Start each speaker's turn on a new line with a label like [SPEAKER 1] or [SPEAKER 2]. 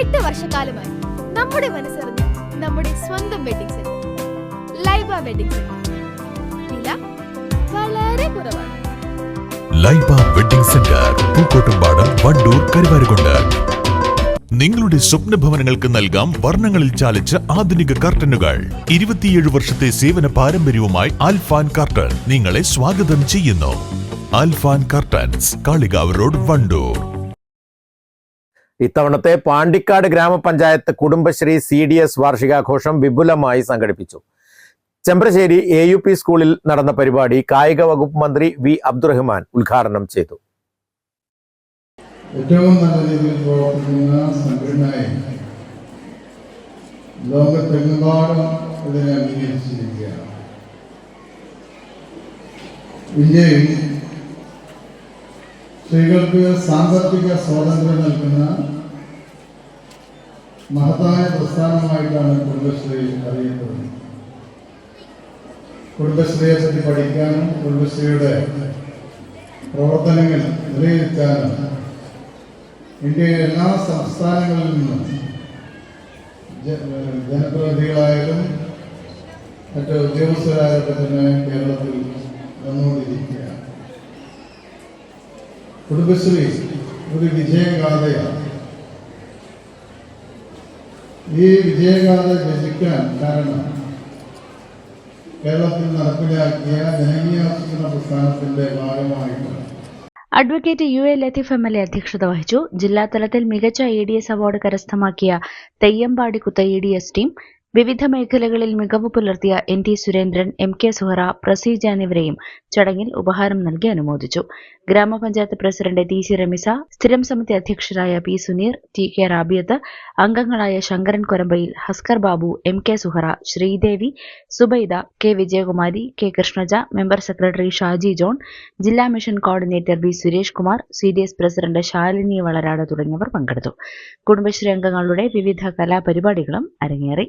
[SPEAKER 1] എട്ട് വർഷക്കാലമായി നമ്മുടെ മനസ്സറിഞ്ഞ് നമ്മുടെ സ്വന്തം wedding centre Laiba wedding centre വില വളരെ കുറവാണ്.
[SPEAKER 2] Laiba wedding centre Pookkottumpadam Wandoor Karuvarakundu. നിങ്ങളുടെ സ്വപ്ന ഭവനങ്ങൾക്ക് നൽകാം വർണങ്ങളിൽ ചാലിച്ച ആധുനിക കർട്ടനുകൾ ഇരുപത്തിയേഴ് വർഷത്തെ സേവന പാരമ്പര്യവുമായി അൽഫാൻ കർട്ടൻ നിങ്ങളെ സ്വാഗതം ചെയ്യുന്നു. Alfan curtains Kalikavu road Wandoor.
[SPEAKER 3] ഇത്തവണത്തെ പാണ്ടിക്കാട് ഗ്രാമപഞ്ചായത്ത് കുടുംബശ്രീ സി ഡി എസ് വാർഷികാഘോഷം വിപുലമായി സംഘടിപ്പിച്ചു. ചെമ്പ്രശ്ശേരി എ യു പി സ്കൂളിൽ നടന്ന പരിപാടി കായിക വകുപ്പ് മന്ത്രി വി അബ്ദുറഹ്മാൻ ഉദ്ഘാടനം ചെയ്തു.
[SPEAKER 4] ഏറ്റവും നല്ല രീതിയിൽ പ്രവർത്തിക്കുന്ന സംഘടനയെ ഇതിനെ അംഗീകരിച്ചിരിക്കുകയാണ്. ഇന്ത്യയിൽ സ്ത്രീകൾക്ക് സാമ്പത്തിക സ്വാതന്ത്ര്യം നൽകുന്ന മഹത്തായ പ്രസ്ഥാനമായിട്ടാണ് കുടുംബശ്രീ അറിയപ്പെടുന്നത്. കുടുംബശ്രീയെ പറ്റി പഠിക്കാനും കുടുംബശ്രീയുടെ പ്രവർത്തനങ്ങൾ വിലയിരുത്താനും ഇന്ത്യയിലെ എല്ലാ സംസ്ഥാനങ്ങളിൽ നിന്നും ജനപ്രതിനിധികളായാലും മറ്റ് ഉദ്യോഗസ്ഥരായാലും തന്നെ കേരളത്തിൽ വന്നുകൊണ്ടിരിക്കുകയാണ്. കുടുംബശ്രീ ഒരു വിജയഗാഥയാണ്. ഈ വിജയഗാഥ രചിക്കാൻ കാരണം കേരളത്തിൽ നടപ്പിലാക്കിയ ജനകീയാസൂത്രണ പ്രസ്ഥാനത്തിന്റെ ഭാഗമായിട്ടാണ്
[SPEAKER 5] advocate U A Latheef M L A അധ്യക്ഷത വഹിച്ചു. ജില്ലാതലത്തിൽ മികച്ച എ ഡി എസ് അവാർഡ് കരസ്ഥമാക്കിയ Theyyampadi Kutha A D S team വിവിധ മേഖലകളിൽ മികവ് പുലർത്തിയ N T Surendran M K Suhara Praseeja എന്നിവരെയും ചടങ്ങിൽ ഉപഹാരം നൽകി അനുമോദിച്ചു. ഗ്രാമപഞ്ചായത്ത് പ്രസിഡന്റ് ടി സി രമിസ സ്ഥിരം സമിതി അധ്യക്ഷരായ P Suneer T K Rabiyath അംഗങ്ങളായ Sankaran Korambayil Haskar Babu M K Suhara Sreedevi Subaida K Vijayakumari K Krishnaja member secretary Shaji John ജില്ലാ mission coordinator B Suresh Kumar C D S president Shalini Valarad തുടങ്ങിയവർ പങ്കെടുത്തു. കുടുംബശ്രീ അംഗങ്ങളുടെ വിവിധ കലാപരിപാടികളും അരങ്ങേറി.